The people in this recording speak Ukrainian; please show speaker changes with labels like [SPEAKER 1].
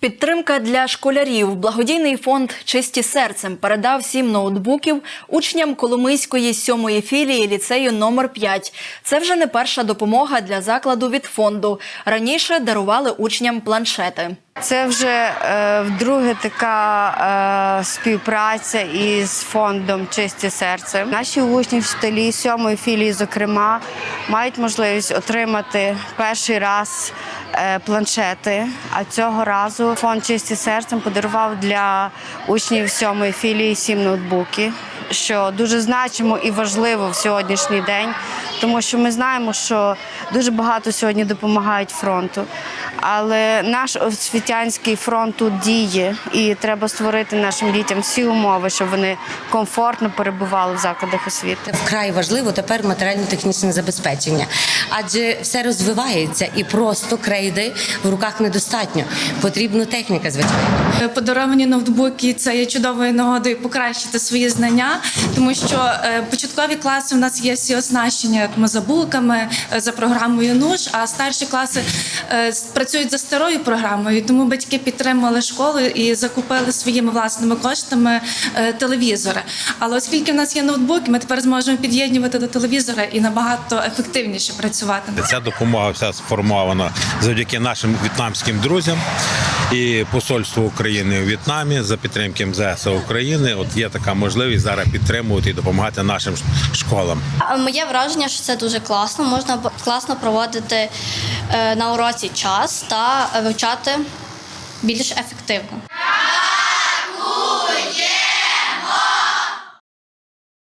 [SPEAKER 1] Підтримка для школярів. Благодійний фонд Чисті серцем передав сім ноутбуків учням Коломийської сьомої філії ліцею номер 5 Це вже не перша допомога для закладу від фонду. Раніше дарували учням планшети.
[SPEAKER 2] Це вже е, вдруге така е, співпраця із фондом Чисті серце. Наші учні вчителі сьомої філії, зокрема, мають можливість отримати перший раз е, планшети. А цього разу фонд Чисті серцем подарував для учнів сьомої філії сім ноутбуків, що дуже значимо і важливо в сьогоднішній день, тому що ми знаємо, що дуже багато сьогодні допомагають фронту. Але наш освітянський фронт тут діє, і треба створити нашим дітям всі умови, щоб вони комфортно перебували в закладах освіти.
[SPEAKER 3] Вкрай важливо тепер матеріально-технічне забезпечення, адже все розвивається і просто крейди в руках недостатньо. Потрібна техніка, звичайно.
[SPEAKER 4] Подаровані ноутбуки це є чудовою нагодою покращити свої знання, тому що е, початкові класи у нас є всі оснащені мозабулками е, за програмою НУШ, а старші класи е, працюють за старою програмою. Тому батьки підтримали школу і закупили своїми власними коштами е, телевізори. Але оскільки в нас є ноутбуки, ми тепер зможемо під'єднувати до телевізора і набагато ефективніше працювати.
[SPEAKER 5] Ця допомога вся сформована завдяки нашим в'єтнамським друзям і посольство України у В'єтнамі за підтримки МЗС України. От є така можливість зараз підтримувати і допомагати нашим школам.
[SPEAKER 6] Моє враження, що це дуже класно. Можна класно проводити е, на уроці час та вивчати більш ефективно.